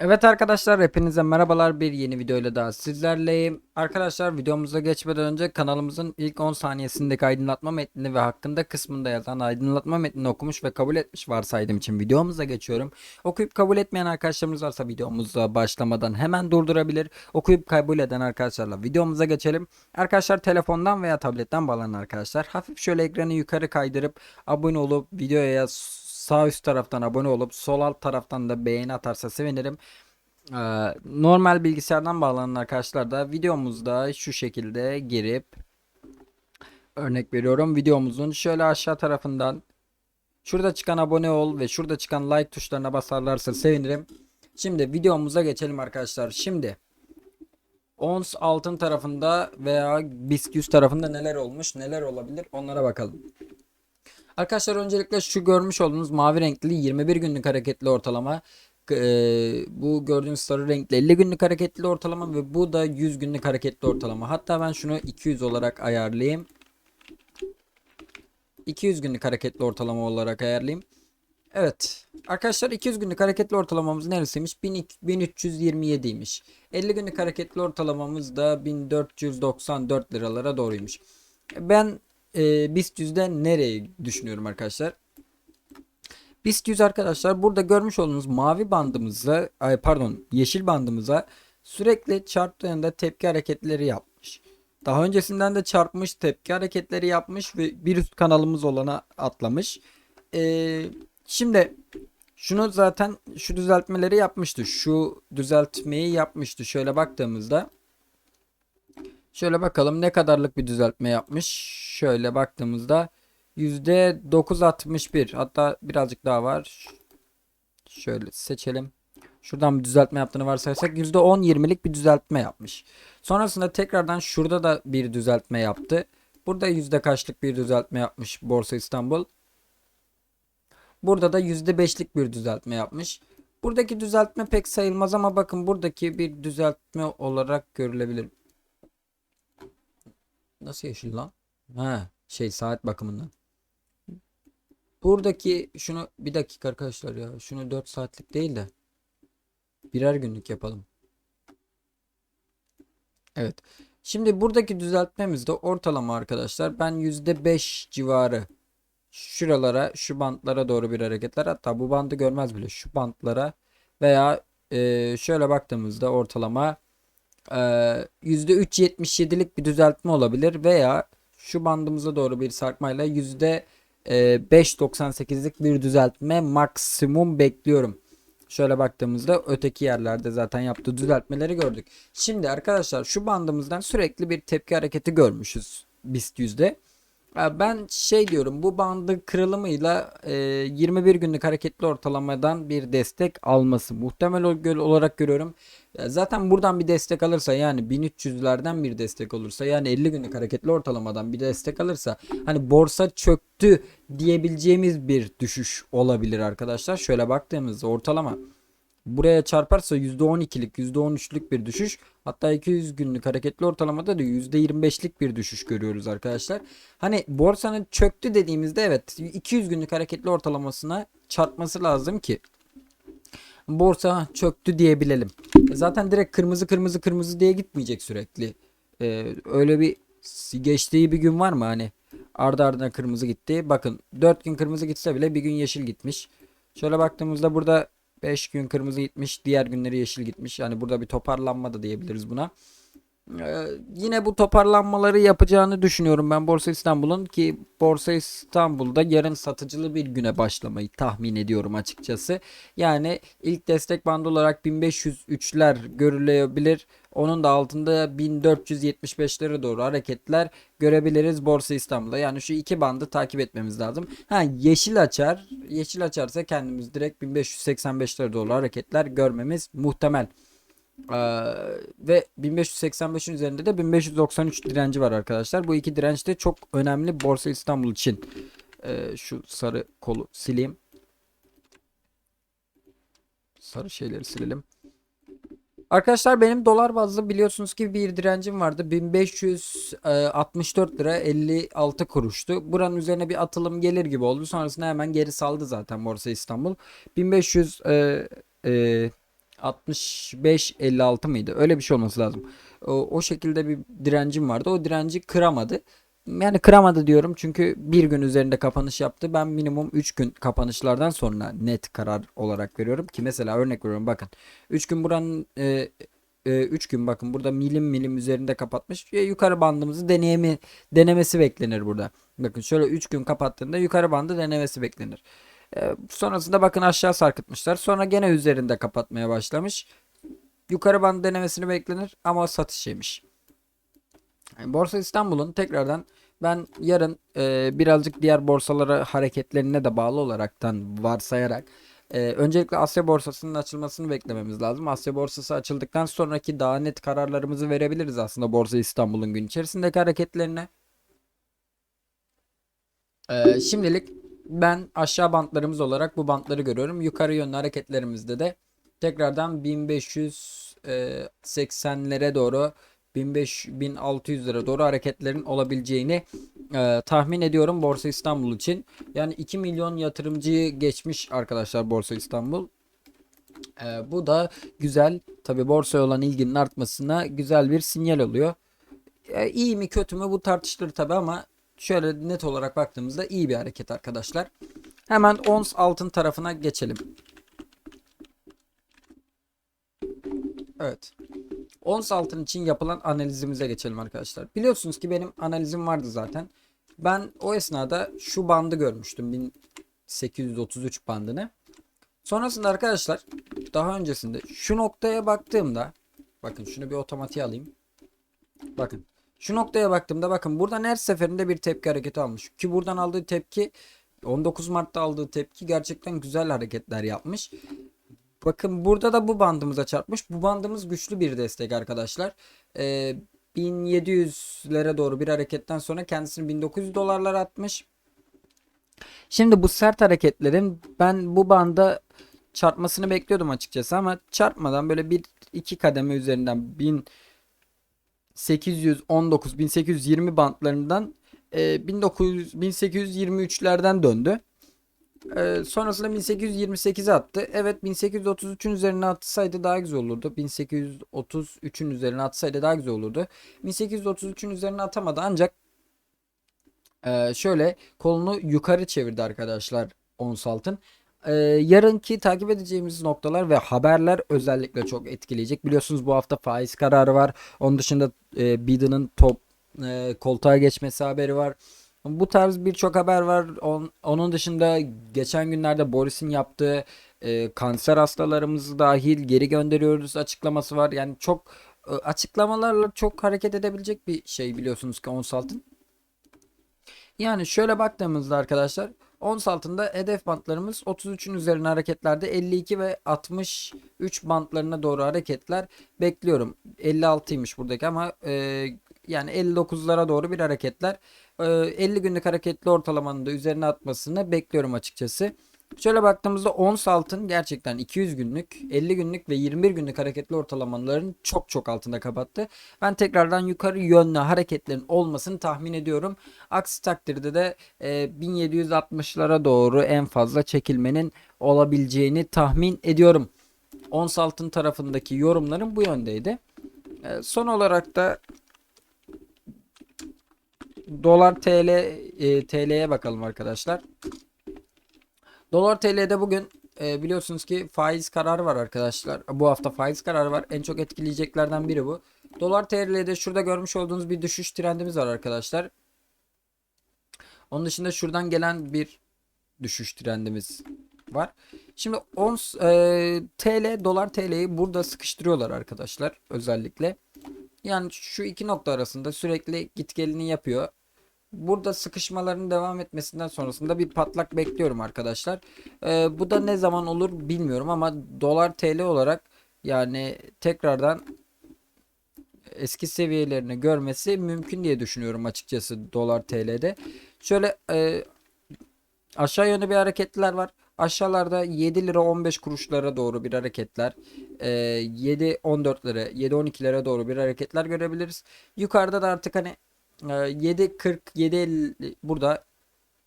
Evet arkadaşlar hepinize merhabalar bir yeni videoyla daha sizlerleyim. Arkadaşlar videomuza geçmeden önce kanalımızın ilk 10 saniyesindeki aydınlatma metnini ve hakkında kısmında yazan aydınlatma metnini okumuş ve kabul etmiş varsaydım için videomuza geçiyorum. Okuyup kabul etmeyen arkadaşlarımız varsa videomuza başlamadan hemen durdurabilir. Okuyup kabul eden arkadaşlarla videomuza geçelim. Arkadaşlar telefondan veya tabletten bağlanan arkadaşlar hafif şöyle ekranı yukarı kaydırıp abone olup videoya sağ üst taraftan abone olup sol alt taraftan da beğeni atarsa sevinirim. Ee, normal bilgisayardan bağlanan arkadaşlar da videomuzda şu şekilde girip örnek veriyorum videomuzun şöyle aşağı tarafından şurada çıkan abone ol ve şurada çıkan like tuşlarına basarlarsa sevinirim. Şimdi videomuza geçelim arkadaşlar. Şimdi ons altın tarafında veya BIST 100 tarafında neler olmuş neler olabilir onlara bakalım. Arkadaşlar öncelikle şu görmüş olduğunuz mavi renkli 21 günlük hareketli ortalama eee, bu gördüğünüz sarı renkli 50 günlük hareketli ortalama ve bu da 100 günlük hareketli ortalama. Hatta ben şunu 200 olarak ayarlayayım. 200 günlük hareketli ortalama olarak ayarlayayım. Evet. Arkadaşlar 200 günlük hareketli ortalamamız neresiymiş? 1200 1327'ymiş. 50 günlük hareketli ortalamamız da 1494 liralara doğruymuş. Ben e, BIST 100'de nereyi düşünüyorum arkadaşlar? BIST 100 arkadaşlar burada görmüş olduğunuz mavi bandımıza ay pardon yeşil bandımıza sürekli çarptığında tepki hareketleri yapmış. Daha öncesinden de çarpmış tepki hareketleri yapmış ve bir üst kanalımız olana atlamış. Ee, şimdi şunu zaten şu düzeltmeleri yapmıştı. Şu düzeltmeyi yapmıştı. Şöyle baktığımızda Şöyle bakalım ne kadarlık bir düzeltme yapmış. Şöyle baktığımızda %961 hatta birazcık daha var. Şöyle seçelim. Şuradan bir düzeltme yaptığını varsayarsak %10-20'lik bir düzeltme yapmış. Sonrasında tekrardan şurada da bir düzeltme yaptı. Burada yüzde kaçlık bir düzeltme yapmış Borsa İstanbul. Burada da %5'lik bir düzeltme yapmış. Buradaki düzeltme pek sayılmaz ama bakın buradaki bir düzeltme olarak görülebilir. Nasıl yeşil lan? Ha, şey saat bakımından. Buradaki şunu bir dakika arkadaşlar ya. Şunu 4 saatlik değil de birer günlük yapalım. Evet. Şimdi buradaki düzeltmemizde ortalama arkadaşlar ben %5 civarı şuralara şu bantlara doğru bir hareketler hatta bu bandı görmez bile şu bantlara veya e, şöyle baktığımızda ortalama %3.77'lik bir düzeltme olabilir veya şu bandımıza doğru bir sarkmayla %5.98'lik bir düzeltme maksimum bekliyorum. Şöyle baktığımızda öteki yerlerde zaten yaptığı düzeltmeleri gördük. Şimdi arkadaşlar şu bandımızdan sürekli bir tepki hareketi görmüşüz BIST yüzde. Ben şey diyorum bu bandın kırılımıyla e, 21 günlük hareketli ortalamadan bir destek alması muhtemel olarak görüyorum. Zaten buradan bir destek alırsa yani 1300'lerden bir destek olursa yani 50 günlük hareketli ortalamadan bir destek alırsa hani borsa çöktü diyebileceğimiz bir düşüş olabilir arkadaşlar. Şöyle baktığımızda ortalama buraya çarparsa %12'lik %13'lük bir düşüş hatta 200 günlük hareketli ortalamada da %25'lik bir düşüş görüyoruz arkadaşlar. Hani borsanın çöktü dediğimizde evet 200 günlük hareketli ortalamasına çarpması lazım ki borsa çöktü diyebilelim. Zaten direkt kırmızı kırmızı kırmızı diye gitmeyecek sürekli. Ee, öyle bir geçtiği bir gün var mı hani ardı ardına kırmızı gitti. Bakın 4 gün kırmızı gitse bile bir gün yeşil gitmiş. Şöyle baktığımızda burada 5 gün kırmızı gitmiş, diğer günleri yeşil gitmiş. Yani burada bir toparlanma da diyebiliriz buna. Ee, yine bu toparlanmaları yapacağını düşünüyorum ben Borsa İstanbul'un ki Borsa İstanbul'da yarın satıcılı bir güne başlamayı tahmin ediyorum açıkçası. Yani ilk destek bandı olarak 1503'ler görülebilir. Onun da altında 1475'lere doğru hareketler görebiliriz Borsa İstanbul'da. Yani şu iki bandı takip etmemiz lazım. Ha yeşil açar. Yeşil açarsa kendimiz direkt 1585'lere doğru hareketler görmemiz muhtemel. Ee, ve 1585'in üzerinde de 1593 direnci var arkadaşlar. Bu iki direnç de çok önemli Borsa İstanbul için. Ee, şu sarı kolu sileyim. Sarı şeyleri silelim. Arkadaşlar benim dolar bazlı biliyorsunuz ki bir direncim vardı. 1564 lira 56 kuruştu. Buranın üzerine bir atılım gelir gibi oldu. Sonrasında hemen geri saldı zaten Borsa İstanbul. 1500 e, e, 65-56 mıydı? Öyle bir şey olması lazım. O, o şekilde bir direncim vardı. O direnci kıramadı. Yani kıramadı diyorum çünkü bir gün üzerinde kapanış yaptı. Ben minimum 3 gün kapanışlardan sonra net karar olarak veriyorum ki mesela örnek veriyorum bakın 3 gün buranın 3 gün bakın burada milim milim üzerinde kapatmış. E, yukarı bandımızı deneyemi denemesi beklenir burada. Bakın şöyle 3 gün kapattığında yukarı bandı denemesi beklenir. E, sonrasında bakın aşağı sarkıtmışlar. Sonra gene üzerinde kapatmaya başlamış. Yukarı bandı denemesini beklenir ama satış yemiş. Borsa İstanbul'un tekrardan ben yarın e, birazcık diğer borsalara hareketlerine de bağlı olaraktan varsayarak e, öncelikle Asya borsasının açılmasını beklememiz lazım. Asya borsası açıldıktan sonraki daha net kararlarımızı verebiliriz aslında Borsa İstanbul'un gün içerisindeki hareketlerine. E, şimdilik ben aşağı bantlarımız olarak bu bantları görüyorum. Yukarı yönlü hareketlerimizde de tekrardan 1580'lere doğru 1500 lira doğru hareketlerin olabileceğini e, tahmin ediyorum Borsa İstanbul için. Yani 2 milyon yatırımcıyı geçmiş arkadaşlar Borsa İstanbul. E, bu da güzel. Tabi borsaya olan ilginin artmasına güzel bir sinyal oluyor. E, iyi mi kötü mü bu tartışılır tabi ama şöyle net olarak baktığımızda iyi bir hareket arkadaşlar. Hemen ons altın tarafına geçelim. Evet. Ons altın için yapılan analizimize geçelim arkadaşlar. Biliyorsunuz ki benim analizim vardı zaten. Ben o esnada şu bandı görmüştüm. 1833 bandını. Sonrasında arkadaşlar daha öncesinde şu noktaya baktığımda bakın şunu bir otomatiğe alayım. Bakın şu noktaya baktığımda bakın buradan her seferinde bir tepki hareketi almış. Ki buradan aldığı tepki 19 Mart'ta aldığı tepki gerçekten güzel hareketler yapmış. Bakın burada da bu bandımıza çarpmış. Bu bandımız güçlü bir destek arkadaşlar. Ee, 1700'lere doğru bir hareketten sonra kendisini 1900 dolarlar atmış. Şimdi bu sert hareketlerin ben bu banda çarpmasını bekliyordum açıkçası ama çarpmadan böyle bir iki kademe üzerinden 1819 1820 bantlarından e, 1900 1823'lerden döndü. Ee, sonrasında 1828'e attı. Evet 1833'ün üzerine atsaydı daha güzel olurdu. 1833'ün üzerine atsaydı daha güzel olurdu. 1833'ün üzerine atamadı ancak e, şöyle kolunu yukarı çevirdi arkadaşlar ons altın. Ee, yarınki takip edeceğimiz noktalar ve haberler özellikle çok etkileyecek. Biliyorsunuz bu hafta faiz kararı var. Onun dışında e, Biden'ın top e, koltuğa geçmesi haberi var. Bu tarz birçok haber var. onun dışında geçen günlerde Boris'in yaptığı e, kanser hastalarımızı dahil geri gönderiyoruz açıklaması var. Yani çok e, açıklamalarla çok hareket edebilecek bir şey biliyorsunuz ki ons altın. Yani şöyle baktığımızda arkadaşlar ons altında hedef bantlarımız 33'ün üzerine hareketlerde 52 ve 63 bantlarına doğru hareketler bekliyorum. 56'ymış buradaki ama e, yani 59'lara doğru bir hareketler. 50 ee, günlük hareketli ortalamanın da üzerine atmasını bekliyorum açıkçası. Şöyle baktığımızda ons altın gerçekten 200 günlük, 50 günlük ve 21 günlük hareketli ortalamaların çok çok altında kapattı. Ben tekrardan yukarı yönlü hareketlerin olmasını tahmin ediyorum. Aksi takdirde de e, 1760'lara doğru en fazla çekilmenin olabileceğini tahmin ediyorum. Ons altın tarafındaki yorumlarım bu yöndeydi. E, son olarak da dolar TL e, TL'ye bakalım arkadaşlar. Dolar TL'de bugün e, biliyorsunuz ki faiz kararı var arkadaşlar. Bu hafta faiz kararı var. En çok etkileyeceklerden biri bu. Dolar TL'de şurada görmüş olduğunuz bir düşüş trendimiz var arkadaşlar. Onun dışında şuradan gelen bir düşüş trendimiz var. Şimdi ons e, TL dolar TL'yi burada sıkıştırıyorlar arkadaşlar özellikle. Yani şu iki nokta arasında sürekli git gelini yapıyor. Burada sıkışmaların devam etmesinden sonrasında bir patlak bekliyorum arkadaşlar. Ee, bu da ne zaman olur bilmiyorum ama dolar TL olarak yani tekrardan eski seviyelerini görmesi mümkün diye düşünüyorum açıkçası dolar TL'de. Şöyle e, aşağı yönlü bir hareketler var. Aşağılarda 7 lira 15 kuruşlara doğru bir hareketler. E, 7 14 lira 7 12 lira doğru bir hareketler görebiliriz. Yukarıda da artık hani 7.40 ee, 7.50 burada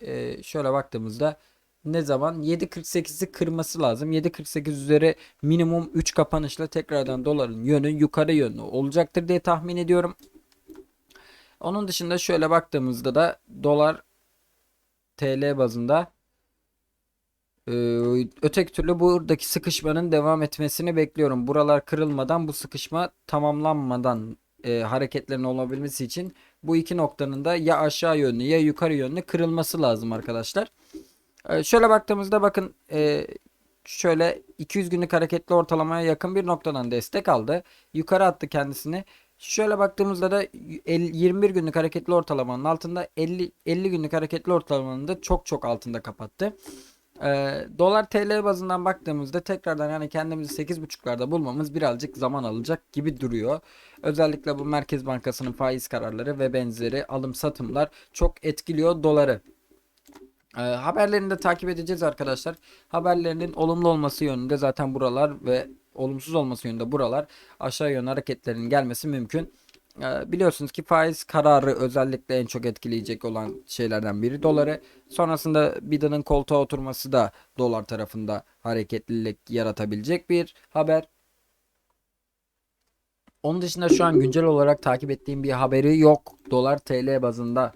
e, şöyle baktığımızda ne zaman 7.48'i kırması lazım. 7.48 üzeri minimum 3 kapanışla tekrardan doların yönü yukarı yönlü olacaktır diye tahmin ediyorum. Onun dışında şöyle baktığımızda da dolar TL bazında ee, öteki türlü buradaki sıkışmanın devam etmesini bekliyorum. Buralar kırılmadan bu sıkışma tamamlanmadan e, hareketlerin olabilmesi için bu iki noktanın da ya aşağı yönlü ya yukarı yönlü kırılması lazım arkadaşlar. Ee, şöyle baktığımızda bakın e, şöyle 200 günlük hareketli ortalamaya yakın bir noktadan destek aldı. Yukarı attı kendisini. Şöyle baktığımızda da el- 21 günlük hareketli ortalamanın altında 50 50 günlük hareketli ortalamanın da çok çok altında kapattı. Ee, dolar TL bazından baktığımızda tekrardan yani kendimizi 8.5'larda bulmamız birazcık zaman alacak gibi duruyor. Özellikle bu Merkez Bankası'nın faiz kararları ve benzeri alım satımlar çok etkiliyor doları. Ee, haberlerini de takip edeceğiz arkadaşlar. Haberlerinin olumlu olması yönünde zaten buralar ve olumsuz olması yönünde buralar aşağı yönlü hareketlerin gelmesi mümkün. Ee, biliyorsunuz ki faiz kararı özellikle en çok etkileyecek olan şeylerden biri doları. Sonrasında Biden'ın koltuğa oturması da dolar tarafında hareketlilik yaratabilecek bir haber. Onun dışında şu an güncel olarak takip ettiğim bir haberi yok dolar TL bazında.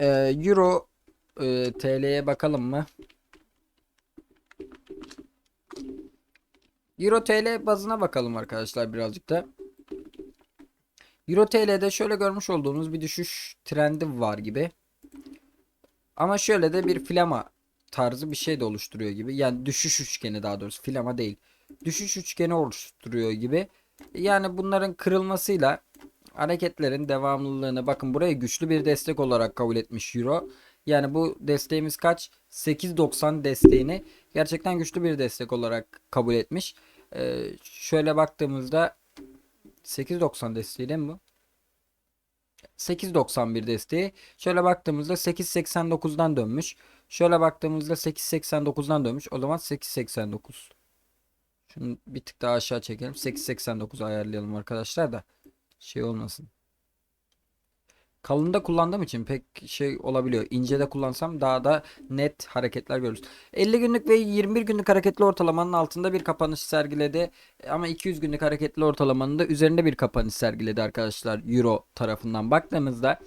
Ee, Euro e, TL'ye bakalım mı? Euro TL bazına bakalım arkadaşlar birazcık da. Euro TL'de şöyle görmüş olduğunuz bir düşüş trendi var gibi. Ama şöyle de bir flama tarzı bir şey de oluşturuyor gibi. Yani düşüş üçgeni daha doğrusu flama değil. Düşüş üçgeni oluşturuyor gibi. Yani bunların kırılmasıyla hareketlerin devamlılığını bakın burayı güçlü bir destek olarak kabul etmiş Euro. Yani bu desteğimiz kaç? 8.90 desteğini gerçekten güçlü bir destek olarak kabul etmiş. Ee, şöyle baktığımızda 8.90 desteği değil mi bu? 8.91 desteği. Şöyle baktığımızda 8.89'dan dönmüş. Şöyle baktığımızda 8.89'dan dönmüş. O zaman 8.89. Şunu bir tık daha aşağı çekelim. 8.89 ayarlayalım arkadaşlar da şey olmasın. Kalında kullandığım için pek şey olabiliyor. İncede kullansam daha da net hareketler görürüz. 50 günlük ve 21 günlük hareketli ortalamanın altında bir kapanış sergiledi. Ama 200 günlük hareketli ortalamanın da üzerinde bir kapanış sergiledi arkadaşlar Euro tarafından baktığımızda.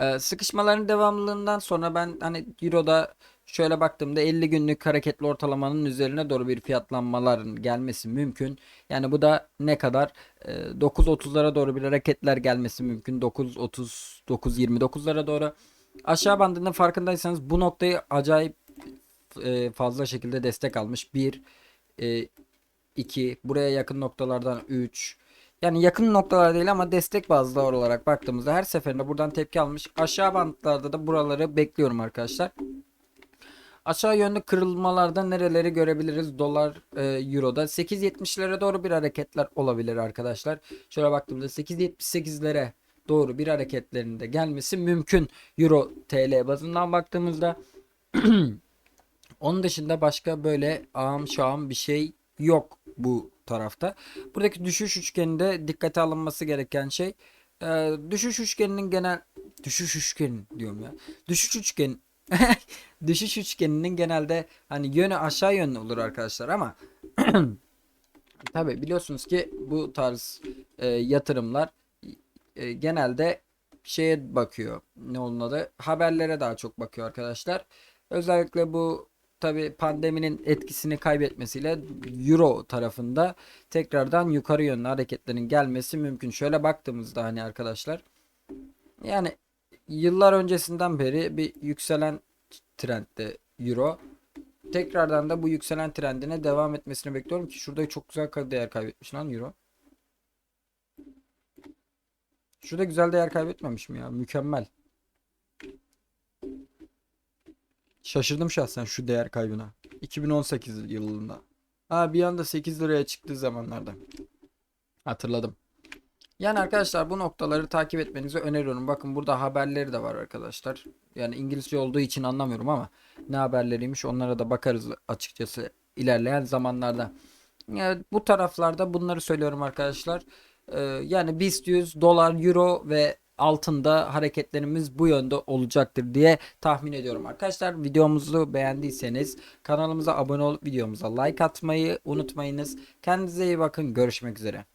Ee, sıkışmaların devamlılığından sonra ben hani Euro'da şöyle baktığımda 50 günlük hareketli ortalamanın üzerine doğru bir fiyatlanmaların gelmesi mümkün. Yani bu da ne kadar? Ee, 9.30'lara doğru bir hareketler gelmesi mümkün. 9.30 9.29'lara doğru. Aşağı bandının farkındaysanız bu noktayı acayip e, fazla şekilde destek almış. 1 2 buraya yakın noktalardan 3 yani yakın noktalar değil ama destek bazlı olarak baktığımızda her seferinde buradan tepki almış. Aşağı bantlarda da buraları bekliyorum arkadaşlar. Aşağı yönlü kırılmalarda nereleri görebiliriz? Dolar, e, Euro'da 8.70'lere doğru bir hareketler olabilir arkadaşlar. Şöyle baktığımda 8.78'lere doğru bir hareketlerinde gelmesi mümkün. Euro TL bazından baktığımızda onun dışında başka böyle ağam şağım bir şey yok bu tarafta. Buradaki düşüş üçgeninde dikkate alınması gereken şey e, düşüş üçgeninin genel düşüş üçgeni diyorum ya. Düşüş üçgen düşüş üçgeninin genelde hani yönü aşağı yönlü olur arkadaşlar ama tabi biliyorsunuz ki bu tarz e, yatırımlar e, genelde şeye bakıyor. Ne onun adı? Haberlere daha çok bakıyor arkadaşlar. Özellikle bu tabi pandeminin etkisini kaybetmesiyle Euro tarafında tekrardan yukarı yönlü hareketlerin gelmesi mümkün. Şöyle baktığımızda hani arkadaşlar yani yıllar öncesinden beri bir yükselen trendde Euro. Tekrardan da bu yükselen trendine devam etmesini bekliyorum ki şurada çok güzel değer kaybetmiş lan Euro. Şurada güzel değer kaybetmemiş mi ya? Mükemmel. Şaşırdım şahsen şu değer kaybına. 2018 yılında. Ha bir anda 8 liraya çıktığı zamanlarda. Hatırladım. Yani arkadaşlar bu noktaları takip etmenizi öneriyorum. Bakın burada haberleri de var arkadaşlar. Yani İngilizce olduğu için anlamıyorum ama ne haberleriymiş onlara da bakarız açıkçası ilerleyen zamanlarda. Yani bu taraflarda bunları söylüyorum arkadaşlar. Ee, yani BIST 100, dolar, euro ve altında hareketlerimiz bu yönde olacaktır diye tahmin ediyorum arkadaşlar. Videomuzu beğendiyseniz kanalımıza abone olup videomuza like atmayı unutmayınız. Kendinize iyi bakın. Görüşmek üzere.